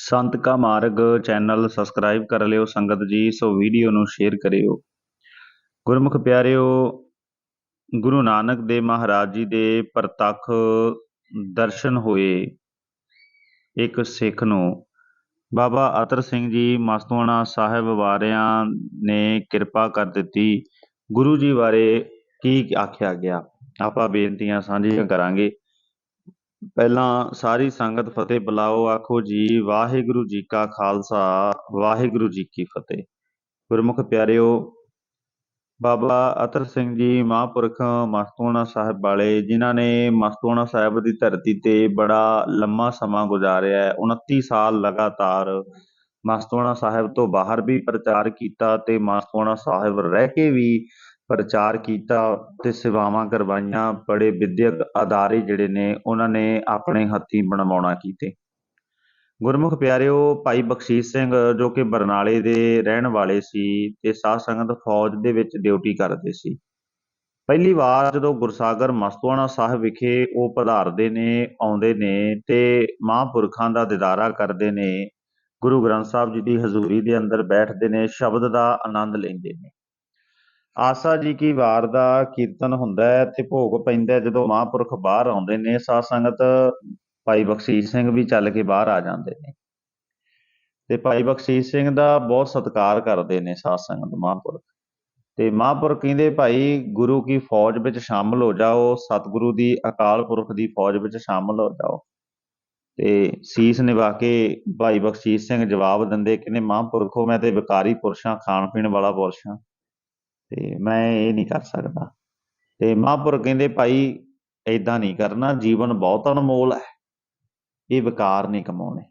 ਸੰਤ ਕਾ ਮਾਰਗ channel subscribe ਕਰ ਲਿਓ ਸੰਗਤ ਜੀ ਸੋ ਵੀਡੀਓ ਨੂੰ ਸ਼ੇਅਰ ਕਰਿਓ। ਗੁਰਮੁਖ ਪਿਆਰਿਓ ਗੁਰੂ ਨਾਨਕ ਦੇਵ ਮਹਾਰਾਜ ਜੀ ਦੇ ਪ੍ਰਤੱਖ ਦਰਸ਼ਨ ਹੋਏ ਇੱਕ ਸਿੱਖ ਨੂੰ। ਬਾਬਾ ਅਤਰ ਸਿੰਘ ਜੀ ਮਸਤੂਆਣਾ ਸਾਹਿਬ ਵਾਰਿਆਂ ਨੇ ਕਿਰਪਾ ਕਰ ਦਿੱਤੀ। ਗੁਰੂ ਜੀ ਬਾਰੇ ਕੀ ਆਖਿਆ ਗਿਆ? ਆਪਾਂ ਬੇਨਤੀਆਂ ਸਾਂਝੀਆਂ ਕਰਾਂਗੇ। ਪਹਿਲਾਂ ਸਾਰੀ ਸੰਗਤ ਫਤਿਹ ਬੁਲਾਓ, ਆਖੋ ਜੀ, ਵਾਹਿਗੁਰੂ ਜੀ ਕਾ ਖਾਲਸਾ, ਵਾਹਿਗੁਰੂ ਜੀ ਕੀ ਫਤਿਹ। ਗੁਰਮੁਖ ਪਿਆਰਿਓ, ਬਾਬਾ ਅਤਰ ਸਿੰਘ ਜੀ, ਮਹਾਂਪੁਰਖ ਮਸਤੂਆਣਾ ਸਾਹਿਬ ਵਾਲੇ, ਜਿਨ੍ਹਾਂ ਨੇ ਮਸਤੂਆਣਾ ਸਾਹਿਬ ਦੀ ਧਰਤੀ ਤੇ ਬੜਾ ਲੰਮਾ ਸਮਾਂ ਗੁਜ਼ਾਰਿਆ ਹੈ 29 ਸਾਲ ਲਗਾਤਾਰ ਮਸਤੂਆਣਾ ਸਾਹਿਬ ਤੋਂ ਬਾਹਰ ਵੀ ਪ੍ਰਚਾਰ ਕੀਤਾ ਤੇ ਮਸਤੂਆਣਾ ਸਾਹਿਬ ਰਹਿ ਕੇ ਵੀ ਪ੍ਰਚਾਰ ਕੀਤਾ ਤੇ ਸੇਵਾਵਾਂ ਕਰਵਾਈਆਂ, ਬੜੇ ਵਿਦਿਅਕ ਅਦਾਰੇ ਜਿਹੜੇ ਨੇ, ਉਹਨਾਂ ਨੇ ਆਪਣੇ ਹੱਥੀਂ ਬਣਵਾਉਣਾ ਕੀਤੇ। ਗੁਰਮੁਖ ਪਿਆਰਿਓ, ਭਾਈ ਬਖਸ਼ੀਸ਼ ਸਿੰਘ ਜੋ ਕਿ ਬਰਨਾਲੇ ਦੇ ਰਹਿਣ ਵਾਲੇ ਸੀ ਤੇ ਸਾਧ ਸੰਗਤ ਫੌਜ ਦੇ ਵਿੱਚ ਡਿਊਟੀ ਕਰਦੇ ਸੀ। ਪਹਿਲੀ ਵਾਰ ਜਦੋਂ ਗੁਰਸਾਗਰ ਮਸਤਵਾਣਾ ਸਾਹਿਬ ਵਿਖੇ ਉਹ ਪਧਾਰਦੇ ਨੇ, ਆਉਂਦੇ ਨੇ ਤੇ ਮਹਾਂਪੁਰਖਾਂ ਦਾ ਦਿਦਾਰਾ ਕਰਦੇ ਨੇ, ਗੁਰੂ ਗ੍ਰੰਥ ਸਾਹਿਬ ਜੀ ਦੀ ਹਜ਼ੂਰੀ ਦੇ ਅੰਦਰ ਬੈਠਦੇ ਨੇ, ਸ਼ਬਦ ਦਾ ਆਨੰਦ ਲੈਂਦੇ ਨੇ। ਆਸਾ ਜੀ ਕੀ ਵਾਰ ਦਾ ਕੀਰਤਨ ਹੁੰਦਾ ਹੈ ਤੇ ਭੋਗ ਪੈਂਦਾ ਹੈ, ਜਦੋਂ ਮਹਾਂਪੁਰਖ ਬਾਹਰ ਆਉਂਦੇ ਨੇ, ਸਾਧ ਸੰਗਤ ਭਾਈ ਬਖਸ਼ੀਸ਼ ਸਿੰਘ ਵੀ ਚੱਲ ਕੇ ਬਾਹਰ ਆ ਜਾਂਦੇ ਨੇ। ਤੇ ਭਾਈ ਬਖਸ਼ੀਸ਼ ਸਿੰਘ ਦਾ ਬਹੁਤ ਸਤਿਕਾਰ ਕਰਦੇ ਨੇ ਸਾਧ ਸੰਗਤ ਮਹਾਂਪੁਰਖ। ਤੇ ਮਹਾਂਪੁਰਖ ਕਹਿੰਦੇ, ਭਾਈ, ਗੁਰੂ ਕੀ ਫੌਜ ਵਿੱਚ ਸ਼ਾਮਲ ਹੋ ਜਾਓ, ਸਤਿਗੁਰੂ ਦੀ ਅਕਾਲ ਪੁਰਖ ਦੀ ਫੌਜ ਵਿੱਚ ਸ਼ਾਮਲ ਹੋ ਜਾਓ। ਤੇ ਸੀਸ ਨਿਭਾ ਕੇ ਭਾਈ ਬਖਸ਼ੀਸ਼ ਸਿੰਘ ਜਵਾਬ ਦਿੰਦੇ ਕਹਿੰਦੇ ਮਹਾਂਪੁਰਖੋ, ਮੈਂ ਤੇ ਵਿਕਾਰੀ ਪੁਰਸ਼ਾਂ ਖਾਣ ਪੀਣ ਵਾਲਾ ਪੁਰਸ਼ਾਂ ਤੇ ਮੈਂ ਇਹ ਨਹੀਂ ਕਰ ਸਕਦਾ। ਤੇ ਮਹਾਂਪੁਰਖ ਕਹਿੰਦੇ, ਭਾਈ, ਏਦਾਂ ਨਹੀਂ ਕਰਨਾ, ਜੀਵਨ ਬਹੁਤ ਅਨਮੋਲ ਹੈ। ਇਹ ਵਿਕਾਰ ਨਹੀਂ ਕਮਾਉਣੇ।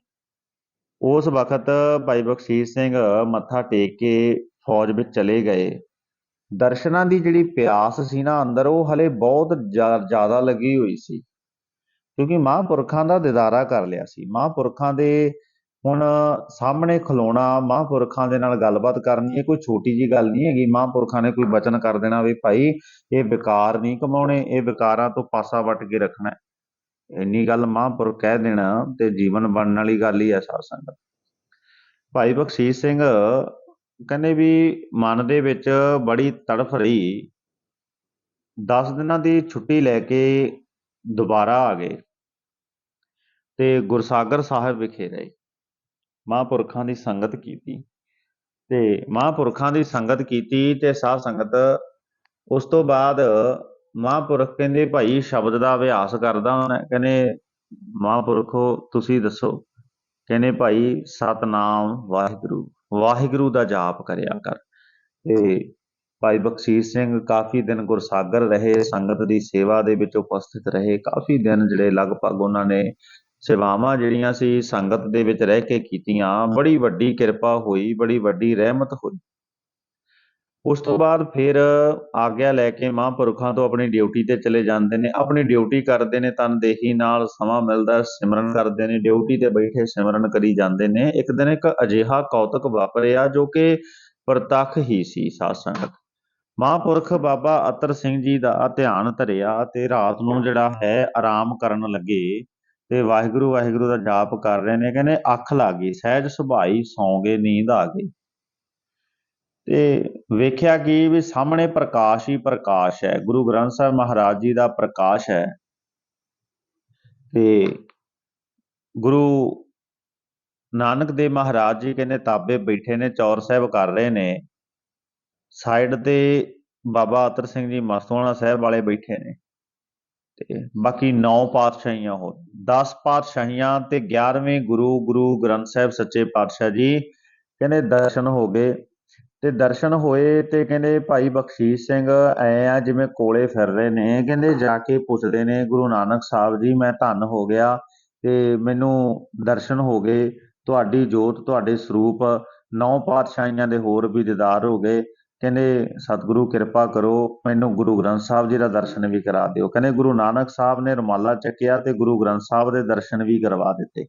ਉਸ ਵਕਤ ਭਾਈ ਬਖਸ਼ੀਸ਼ ਸਿੰਘ ਮੱਥਾ ਟੇਕ ਕੇ ਫੌਜ ਵਿੱਚ ਚਲੇ ਗਏ। ਦਰਸ਼ਨਾਂ ਦੀ ਜਿਹੜੀ ਪਿਆਸ ਸੀ ਨਾ ਅੰਦਰ, ਉਹ ਹਲੇ ਬਹੁਤ ਜ਼ਿਆਦਾ ਲੱਗੀ ਹੋਈ ਸੀ। ਕਿਉਂਕਿ ਮਹਾਂਪੁਰਖਾਂ ਦਾ ਦਿਦਾਰਾ ਕਰ ਲਿਆ ਸੀ। ਮਹਾਂਪੁਰਖਾਂ ਦੇ ਹੁਣ ਸਾਹਮਣੇ ਖਲੋਣਾ ਮਹਾਂਪੁਰਖਾਂ ਦੇ ਨਾਲ ਗੱਲਬਾਤ ਕਰਨੀ ਇਹ ਕੋਈ ਛੋਟੀ ਜੀ ਗੱਲ ਨਹੀਂ ਹੈਗੀ। ਮਹਾਂਪੁਰਖਾਂ ਨੇ ਕੋਈ ਬਚਨ ਕਰ ਦੇਣਾ ਵੀ ਭਾਈ ਇਹ ਵਿਕਾਰ ਨਹੀਂ ਕਮਾਉਣੇ, ਇਹ ਵਿਕਾਰਾਂ ਤੋਂ ਪਾਸਾ ਵੱਟ ਕੇ ਰੱਖਣਾ। ਇੰਨੀ ਗੱਲ ਮਹਾਂਪੁਰਖ ਕਹਿ ਦੇਣਾ ਤੇ ਜੀਵਨ ਬਣਨ ਵਾਲੀ ਗੱਲ ਹੀ ਹੈ ਸਾਧ ਸੰਗਤ। ਭਾਈ ਬਖਸ਼ੀਸ਼ ਸਿੰਘ ਕਹਿੰਦੇ ਵੀ ਮਨ ਦੇ ਵਿੱਚ ਬੜੀ ਤੜਫ ਰਹੀ। 10 ਦਿਨਾਂ ਦੀ ਛੁੱਟੀ ਲੈ ਕੇ ਦੁਬਾਰਾ ਆ ਗਏ ਤੇ ਗੁਰਸਾਗਰ ਸਾਹਿਬ ਵਿਖੇ ਰਹੇ। ਮਹਾਂਪੁਰਖਾਂ ਦੀ ਸੰਗਤ ਕੀਤੀ। ਤੇ ਮਹਾਂਪੁਰਖਾਂ ਦੀ ਸੰਗਤ ਕੀਤੀ ਤੇ ਸਾਧ ਸੰਗਤ ਉਸ ਤੋਂ ਬਾਅਦ ਮਹਾਂਪੁਰਖ ਕਹਿੰਦੇ, ਭਾਈ, ਸ਼ਬਦ ਦਾ ਅਭਿਆਸ ਕਰਦਾ ਹਾਂ ਕਹਿੰਦੇ, ਮਹਾਂਪੁਰਖੋ, ਤੁਸੀਂ ਦੱਸੋ। ਕਹਿੰਦੇ, ਭਾਈ, ਸਤਨਾਮ ਵਾਹਿਗੁਰੂ ਵਾਹਿਗੁਰੂ ਦਾ ਜਾਪ ਕਰਿਆ ਕਰ। ਤੇ ਭਾਈ ਬਖਸ਼ੀਸ਼ ਸਿੰਘ ਕਾਫੀ ਦਿਨ ਗੁਰਸਾਗਰ ਰਹੇ, ਸੰਗਤ ਦੀ ਸੇਵਾ ਦੇ ਵਿੱਚ ਉਪਸਥਿਤ ਰਹੇ। ਕਾਫੀ ਦਿਨ ਜਿਹੜੇ ਲਗਭਗ ਉਹਨਾਂ ਨੇ ਸੇਵਾਵਾਂ ਜਿਹੜੀਆਂ ਸੀ ਸੰਗਤ ਦੇ ਵਿੱਚ ਰਹਿ ਕੇ ਕੀਤੀਆਂ, ਬੜੀ ਵੱਡੀ ਕਿਰਪਾ ਹੋਈ, ਬੜੀ ਵੱਡੀ ਰਹਿਮਤ ਹੋਈ। ਉਸ ਤੋਂ ਬਾਅਦ ਫਿਰ ਆਗਿਆ ਲੈ ਕੇ ਮਹਾਂਪੁਰਖਾਂ ਤੋਂ ਆਪਣੀ ਡਿਊਟੀ ਤੇ ਚਲੇ ਜਾਂਦੇ ਨੇ। ਆਪਣੀ ਡਿਊਟੀ ਕਰਦੇ ਨੇ, ਤਨਦੇਹੀ ਨਾਲ ਸਮਾਂ ਮਿਲਦਾ, ਸਿਮਰਨ ਕਰਦੇ ਨੇ, ਡਿਊਟੀ ਤੇ ਬੈਠੇ ਸਿਮਰਨ ਕਰੀ ਜਾਂਦੇ ਨੇ। ਇੱਕ ਦਿਨ ਇੱਕ ਅਜੀਹਾ ਕੌਤਕ ਵਾਪਰਿਆ ਜੋ ਕਿ ਪ੍ਰਤੱਖ ਹੀ ਸੀ ਸਾਧ ਸੰਗਤ। ਮਹਾਂਪੁਰਖ ਬਾਬਾ ਅਤਰ ਸਿੰਘ ਜੀ ਦਾ ਧਿਆਨ ਧਰਿਆ ਤੇ ਰਾਤ ਨੂੰ ਜਿਹੜਾ ਹੈ, ਆਰਾਮ ਕਰਨ ਲੱਗੇ। ਤੇ ਵਾਹਿਗੁਰੂ ਵਾਹਿਗੁਰੂ ਦਾ ਜਾਪ ਕਰ ਰਹੇ ਨੇ, ਕਹਿੰਦੇ ਅੱਖ ਲੱਗ ਗਈ ਸਹਿਜ ਸੁਭਾਈ ਸੌਂ ਗਏ ਨੀਂਦ ਆ ਗਈ। ਤੇ ਵੇਖਿਆ ਕਿ ਵੀ ਸਾਹਮਣੇ ਪ੍ਰਕਾਸ਼ ਹੀ ਪ੍ਰਕਾਸ਼ ਹੈ, ਗੁਰੂ ਗ੍ਰੰਥ ਸਾਹਿਬ ਮਹਾਰਾਜ ਜੀ ਦਾ ਪ੍ਰਕਾਸ਼ ਹੈ। ਤੇ ਗੁਰੂ ਨਾਨਕ ਦੇਵ ਮਹਾਰਾਜ ਜੀ ਕਹਿੰਦੇ ਤਾਬੇ ਬੈਠੇ ਨੇ, ਚੌਰ ਸਾਹਿਬ ਕਰ ਰਹੇ ਨੇ। ਸਾਈਡ ਤੇ ਬਾਬਾ ਅਤਰ ਸਿੰਘ ਜੀ ਮਸਤੂਆਣਾ ਸਾਹਿਬ ਵਾਲੇ ਬੈਠੇ ਨੇ। ਤੇ ਬਾਕੀ 9 ਪਾਤਸ਼ਾਹੀਆਂ ਹੋਰ। 10 ਪਾਤਸ਼ਾਹੀਆਂ ਤੇ 11ਵੇਂ ਗੁਰੂ ਗੁਰੂ ਗ੍ਰੰਥ ਸਾਹਿਬ ਸੱਚੇ ਪਾਤਸ਼ਾਹ ਜੀ। ਕਹਿੰਦੇ ਦਰਸ਼ਨ ਹੋ ਗਏ। ਤੇ ਦਰਸ਼ਨ ਹੋਏ ਤੇ ਕਹਿੰਦੇ ਭਾਈ ਬਖਸ਼ੀਸ਼ ਸਿੰਘ, ਐ ਆ ਜਿਵੇਂ ਕੋਲੇ ਫਿਰ ਰਹੇ ਨੇ। ਕਹਿੰਦੇ ਜਾ ਕੇ ਪੁੱਛਦੇ ਨੇ, ਗੁਰੂ ਨਾਨਕ ਸਾਹਿਬ ਜੀ, ਮੈਂ ਧੰਨ ਹੋ ਗਿਆ ਤੇ ਮੈਨੂੰ ਦਰਸ਼ਨ ਹੋ ਗਏ। ਤੁਹਾਡੀ ਜੋਤ, ਤੁਹਾਡੇ ਸਰੂਪ ਨੌ ਪਾਤਸ਼ਾਹੀਆਂ ਦੇ ਹੋਰ ਵੀ ਦੀਦਾਰ ਹੋ ਗਏ। ਕਹਿੰਦੇ, ਸਤਿਗੁਰੂ ਕਿਰਪਾ ਕਰੋ, ਮੈਨੂੰ ਗੁਰੂ ਗ੍ਰੰਥ ਸਾਹਿਬ ਜੀ ਦਾ ਦਰਸ਼ਨ ਵੀ ਕਰਾ ਦਿਓ। ਕਹਿੰਦੇ, ਗੁਰੂ ਨਾਨਕ ਸਾਹਿਬ ਨੇ ਰੁਮਾਲਾ ਚੱਕਿਆ ਤੇ ਗੁਰੂ ਗ੍ਰੰਥ ਸਾਹਿਬ ਦੇ ਦਰਸ਼ਨ ਵੀ ਕਰਵਾ ਦਿੱਤੇ।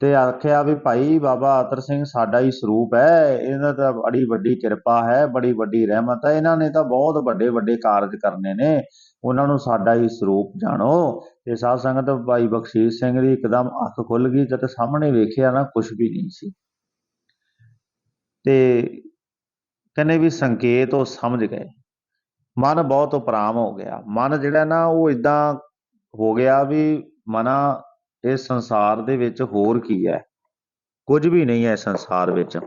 ਤੇ ਆਖਿਆ ਵੀ, ਭਾਈ ਬਾਬਾ ਅਤਰ ਸਿੰਘ, ਸਾਡਾ ਹੀ ਸਰੂਪ ਹੈ ਇਹਨਾਂ ਦਾ ਬੜੀ ਵੱਡੀ ਕਿਰਪਾ ਹੈ, ਬੜੀ ਵੱਡੀ ਰਹਿਮਤ ਹੈ। ਇਹਨਾਂ ਨੇ ਤਾਂ ਬਹੁਤ ਵੱਡੇ ਵੱਡੇ ਕਾਰਜ ਕਰਨੇ ਨੇ। ਉਹਨਾਂ ਨੂੰ ਸਾਡਾ ਹੀ ਸਰੂਪ ਜਾਣੋ। ਤੇ ਸਾਧ ਸੰਗਤ ਭਾਈ ਬਖਸ਼ੀਸ਼ ਸਿੰਘ ਦੀ ਇੱਕਦਮ ਅੱਖ ਖੁੱਲ ਗਈ ਜਦ ਸਾਹਮਣੇ ਵੇਖਿਆ ਨਾ ਕੁਝ ਵੀ ਨਹੀਂ ਸੀ। ਤੇ ਕਹਿੰਦੇ ਵੀ ਸੰਕੇਤ ਉਹ ਸਮਝ ਗਏ। ਮਨ ਬਹੁਤ ਉਪਰਾਮ ਹੋ ਗਿਆ। ਮਨ ਜਿਹੜਾ ਨਾ ਉਹ ਇਦਾਂ ਹੋ ਗਿਆ ਵੀ ਮਨਾ ਇਸ ਸੰਸਾਰ ਦੇ ਵਿੱਚ ਹੋਰ ਕੀ ਹੈ? ਕੁਝ ਵੀ ਨਹੀਂ ਹੈ ਸੰਸਾਰ ਵਿੱਚ।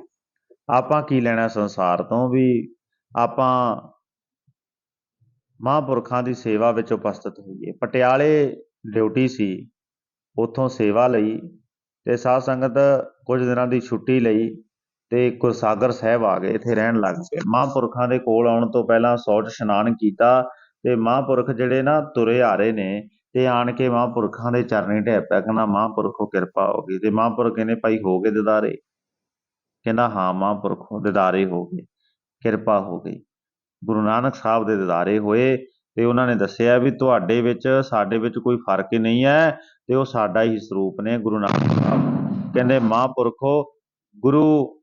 ਆਪਾਂ ਕੀ ਲੈਣਾ ਸੰਸਾਰ ਤੋਂ ਵੀ ਆਪਾਂ ਮਹਾਂਪੁਰਖਾਂ ਦੀ ਸੇਵਾ ਵਿੱਚ ਉਪਸਥਿਤ ਹੋਈਏ। ਪਟਿਆਲੇ ਡਿਊਟੀ ਸੀ, ਉੱਥੋਂ ਸੇਵਾ ਲਈ ਤੇ ਸਾਧ ਸੰਗਤ ਕੁਝ ਦਿਨਾਂ ਦੀ ਛੁੱਟੀ ਲਈ। ਤੇ ਗੁਰਸਾਗਰ ਸਾਹਿਬ ਆ ਗਏ, ਇੱਥੇ ਰਹਿਣ ਲੱਗ ਪਏ। ਮਹਾਂਪੁਰਖਾਂ ਦੇ ਕੋਲ ਆਉਣ ਤੋਂ ਪਹਿਲਾਂ ਸੌਚ ਇਸ਼ਨਾਨ ਕੀਤਾ ਤੇ ਮਹਾਂਪੁਰਖ ਜਿਹੜੇ ਨਾ ਤੁਰੇ ਆ ਰਹੇ ਨੇ ਤੇ ਆਣ ਕੇ ਮਹਾਂਪੁਰਖਾਂ ਦੇ ਚਰਨੀ ਢਹਿ ਪਿਆ, ਕਹਿੰਦਾ ਮਹਾਂਪੁਰਖੋ ਕਿਰਪਾ ਹੋ ਗਈ। ਤੇ ਮਹਾਂਪੁਰਖ ਕਹਿੰਦੇ, ਭਾਈ ਹੋ ਗਏ ਦਿਦਾਰੇ? ਕਹਿੰਦਾ, ਹਾਂ, ਮਹਾਂਪੁਰਖੋ, ਦਿਦਾਰੇ ਹੋ ਗਏ, ਕਿਰਪਾ ਹੋ ਗਈ। ਗੁਰੂ ਨਾਨਕ ਸਾਹਿਬ ਦੇ ਦਿਦਾਰੇ ਹੋਏ ਤੇ ਉਹਨਾਂ ਨੇ ਦੱਸਿਆ ਵੀ ਤੁਹਾਡੇ ਵਿੱਚ, ਸਾਡੇ ਵਿੱਚ ਕੋਈ ਫ਼ਰਕ ਹੀ ਨਹੀਂ ਹੈ ਤੇ ਉਹ ਸਾਡਾ ਹੀ ਸਰੂਪ ਨੇ ਗੁਰੂ ਨਾਨਕ ਸਾਹਿਬ। ਕਹਿੰਦੇ, ਮਹਾਂਪੁਰਖੋ, ਗੁਰੂ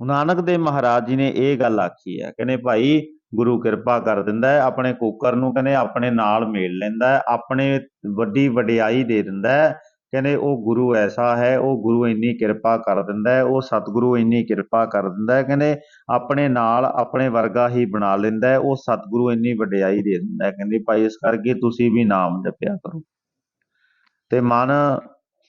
ਨਾਨਕ ਦੇਵ ਮਹਾਰਾਜ ਜੀ ਨੇ ਇਹ ਗੱਲ ਆਖੀ ਹੈ, ਕਹਿੰਦੇ ਭਾਈ ਗੁਰੂ ਕਿਰਪਾ ਕਰ ਦਿੰਦਾ ਹੈ, ਆਪਣੇ ਕੋਕਰ ਨੂੰ ਕਹਿੰਦੇ ਆਪਣੇ ਨਾਲ ਮੇਲ ਲੈਂਦਾ ਹੈ, ਆਪਣੇ ਵੱਡੀ ਵਡਿਆਈ ਦੇ ਦਿੰਦਾ ਹੈ, ਕਹਿੰਦੇ ਉਹ ਗੁਰੂ ਐਸਾ ਹੈ, ਉਹ ਗੁਰੂ ਇੰਨੀ ਕਿਰਪਾ ਕਰ ਦਿੰਦਾ ਹੈ, ਉਹ ਸਤਿਗੁਰੂ ਇੰਨੀ ਕਿਰਪਾ ਕਰ ਦਿੰਦਾ ਹੈ, ਕਹਿੰਦੇ ਆਪਣੇ ਨਾਲ ਆਪਣੇ ਵਰਗਾ ਹੀ ਬਣਾ ਲੈਂਦਾ ਹੈ, ਉਹ ਸਤਿਗੁਰੂ ਇੰਨੀ ਵਡਿਆਈ ਦੇ ਦਿੰਦਾ ਹੈ, ਕਹਿੰਦੇ ਭਾਈ ਇਸ ਕਰਕੇ ਤੁਸੀਂ ਵੀ ਨਾਮ ਜਪਿਆ ਕਰੋ। ਤੇ ਮਨ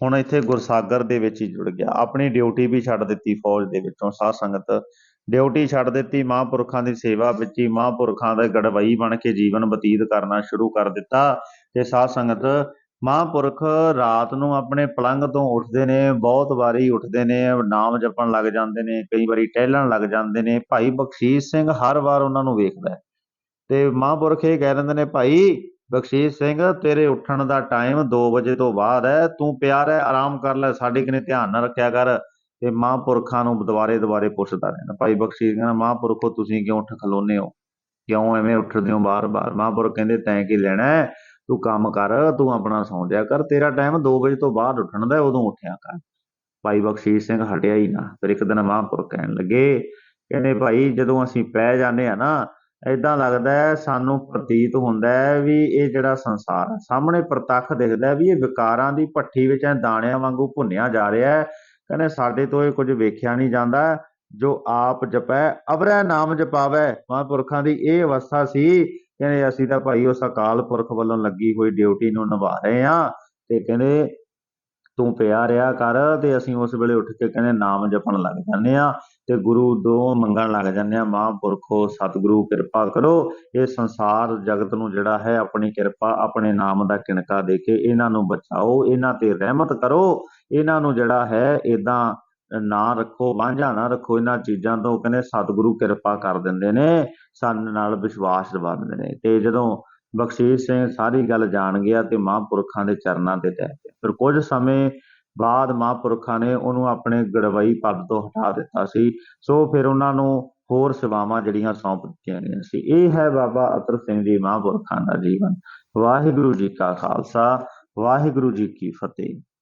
ਹੁਣ ਇੱਥੇ ਗੁਰਸਾਗਰ ਦੇ ਵਿੱਚ ਹੀ ਜੁੜ ਗਿਆ। ਆਪਣੀ ਡਿਊਟੀ ਵੀ ਛੱਡ ਦਿੱਤੀ ਫੌਜ ਦੇ ਵਿੱਚੋਂ ਸਾਧ ਸੰਗਤ। ਡਿਊਟੀ ਛੱਡ ਦਿੱਤੀ, ਮਹਾਂਪੁਰਖਾਂ ਦੀ ਸੇਵਾ ਵਿੱਚ ਹੀ ਮਹਾਂਪੁਰਖਾਂ ਦਾ ਗੜਵਈ ਬਣ ਕੇ ਜੀਵਨ ਬਤੀਤ ਕਰਨਾ ਸ਼ੁਰੂ ਕਰ ਦਿੱਤਾ ਤੇ ਸਾਧ ਸੰਗਤ ਮਹਾਂਪੁਰਖ ਰਾਤ ਨੂੰ ਆਪਣੇ ਪਲੰਗ ਤੋਂ ਉੱਠਦੇ ਨੇ, ਬਹੁਤ ਵਾਰੀ ਉੱਠਦੇ ਨੇ, ਨਾਮ ਜਪਣ ਲੱਗ ਜਾਂਦੇ ਨੇ, ਕਈ ਵਾਰੀ ਟਹਿਲਣ ਲੱਗ ਜਾਂਦੇ ਨੇ। ਭਾਈ ਬਖਸ਼ੀਸ਼ ਸਿੰਘ ਹਰ ਵਾਰ ਉਹਨਾਂ ਨੂੰ ਵੇਖਦਾ ਹੈ। ਤੇ ਮਹਾਂਪੁਰਖ ਇਹ ਕਹਿ ਦਿੰਦੇ ਨੇ, ਭਾਈ ਬਖਸ਼ੀਸ਼ ਸਿੰਘ, ਤੇਰੇ ਉੱਠਣ ਦਾ ਟਾਈਮ 2 ਵਜੇ ਤੋਂ ਬਾਅਦ ਹੈ। ਤੂੰ ਪਿਆਰ ਹੈ, ਆਰਾਮ ਕਰ ਲੈ। ਸਾਡੇ ਕਿਨੇ ਧਿਆਨ ਨਾ ਰੱਖਿਆ ਕਰ ਤੇ ਮਹਾਂਪੁਰਖਾਂ ਨੂੰ ਦੁਬਾਰੇ ਦੁਬਾਰੇ ਪੁੱਛਦਾ ਰਹਿੰਦਾ ਭਾਈ ਬਖਸ਼ੀਸ਼ ਕਹਿੰਦਾ, ਮਹਾਂਪੁਰਖੋ, ਤੁਸੀਂ ਕਿਉਂ ਉੱਠ ਖਲੋਨੇ ਹੋ? ਕਿਉਂ ਐਵੇਂ ਉੱਠਦੇ ਹੋ ਬਾਰ-ਬਾਰ ਮਹਾਂਪੁਰਖ ਕਹਿੰਦੇ, ਤੈਂ ਕੀ ਲੈਣਾ ਤੂੰ ਕੰਮ ਕਰ, ਤੂੰ ਆਪਣਾ ਸੌਂ ਜਾਇਆ ਕਰ। ਤੇਰਾ ਟਾਈਮ 2 ਵਜੇ ਤੋਂ ਬਾਅਦ ਉੱਠਣ ਦਾ ਉਦੋਂ ਉੱਠਿਆ ਕਰ। ਭਾਈ ਬਖਸ਼ੀਸ਼ ਸਿੰਘ ਹਟਿਆ ਹੀ ਨਾ। ਫਿਰ ਇੱਕ ਦਿਨ ਮਹਾਂਪੁਰਖ ਕਹਿਣ ਲੱਗੇ, ਕਹਿੰਦੇ ਭਾਈ ਜਦੋਂ ਅਸੀਂ ਪੈ ਜਾਂਦੇ ਆ ਨਾ ਏਦਾਂ ਲੱਗਦਾ ਹੈ, ਸਾਨੂੰ ਪ੍ਰਤੀਤ ਹੁੰਦਾ ਹੈ ਵੀ ਇਹ ਜਿਹੜਾ ਸੰਸਾਰ ਹੈ ਸਾਹਮਣੇ ਪ੍ਰਤੱਖ ਦਿਖਦਾ ਵੀ ਇਹ ਵਿਕਾਰਾਂ ਦੀ ਭੱਠੀ ਵਿੱਚ ਐ ਦਾਣਿਆਂ ਵਾਂਗੂ ਭੁੰਨਿਆ ਜਾ ਰਿਹਾ ਹੈ। ਕਹਿੰਦੇ ਸਾਡੇ ਤੋਂ ਇਹ ਕੁਝ ਵੇਖਿਆ ਨਹੀਂ ਜਾਂਦਾ, ਜੋ ਆਪ ਜਪੈ, ਅਵਰੈ ਨਾਮ ਜਪਾਵੈ। ਮਹਾਂਪੁਰਖਾਂ ਦੀ ਇਹ ਅਵਸਥਾ ਸੀ, ਕਹਿੰਦੇ ਅਸੀਂ ਤਾਂ ਭਾਈ ਉਸ ਅਕਾਲ ਪੁਰਖ ਵੱਲੋਂ ਲੱਗੀ ਹੋਈ ਡਿਊਟੀ ਨੂੰ ਨਿਭਾ ਰਹੇ ਹਾਂ। ਤੇ ਕਹਿੰਦੇ ਤੂੰ ਪਿਆ ਰਿਹਾ ਕਰ ਤੇ ਅਸੀਂ ਉਸ ਵੇਲੇ ਉੱਠ ਕੇ ਕਹਿੰਦੇ ਨਾਮ ਜਪਣ ਲੱਗ ਜਾਂਦੇ ਆ ਤੇ ਗੁਰੂ ਤੋਂ ਮੰਗਣ ਲੱਗ ਜਾਂਦੇ ਆ ਮਹਾਂਪੁਰਖੋ, ਸਤਿਗੁਰੂ, ਕਿਰਪਾ ਕਰੋ। ਇਹ ਸੰਸਾਰ ਜਗਤ ਨੂੰ ਜਿਹੜਾ ਹੈ ਆਪਣੀ ਕਿਰਪਾ, ਆਪਣੇ ਨਾਮ ਦਾ ਕਿਣਕਾ ਦੇ ਕੇ ਇਹਨਾਂ ਨੂੰ ਬਚਾਓ, ਇਹਨਾਂ ਤੇ ਰਹਿਮਤ ਕਰੋ। ਇਹਨਾਂ ਨੂੰ ਜਿਹੜਾ ਹੈ ਇਦਾਂ ਨਾ ਰੱਖੋ, ਵਾਂਝਾ ਨਾ ਰੱਖੋ, ਇਹਨਾਂ ਚੀਜ਼ਾਂ ਤੋਂ ਕਹਿੰਦੇ ਸਤਿਗੁਰੂ ਕਿਰਪਾ ਕਰ ਦਿੰਦੇ ਨੇ, ਸਾਨੂੰ ਨਾਲ ਵਿਸ਼ਵਾਸ ਦਿਵਾ ਦਿੰਦੇ ਨੇ। ਤੇ ਜਦੋਂ ਬਖਸ਼ੀਸ਼ ਸਿੰਘ ਸਾਰੀ ਗੱਲ ਜਾਣ ਗਿਆ ਤੇ ਮਹਾਂਪੁਰਖਾਂ ਦੇ ਚਰਨਾਂ ਤੇ ਟਹਿ ਪਿਆ ਫਿਰ ਕੁਝ ਸਮੇਂ ਬਾਅਦ ਮਹਾਂਪੁਰਖਾਂ ਨੇ ਉਹਨੂੰ ਆਪਣੇ ਗੜਵਈ ਪਦ ਤੋਂ ਹਟਾ ਦਿੱਤਾ ਸੀ। ਸੋ ਫਿਰ ਉਹਨਾਂ ਨੂੰ ਹੋਰ ਸੇਵਾਵਾਂ ਜਿਹੜੀਆਂ ਸੌਂਪ ਦਿੱਤੀਆਂ ਗਈਆਂ ਸੀ। ਇਹ ਹੈ ਬਾਬਾ ਅਤਰ ਸਿੰਘ ਜੀ ਮਹਾਂਪੁਰਖਾਂ ਦਾ ਜੀਵਨ। ਵਾਹਿਗੁਰੂ ਜੀ ਕਾ ਖਾਲਸਾ, ਵਾਹਿਗੁਰੂ ਜੀ ਕੀ ਫਤਿਹ।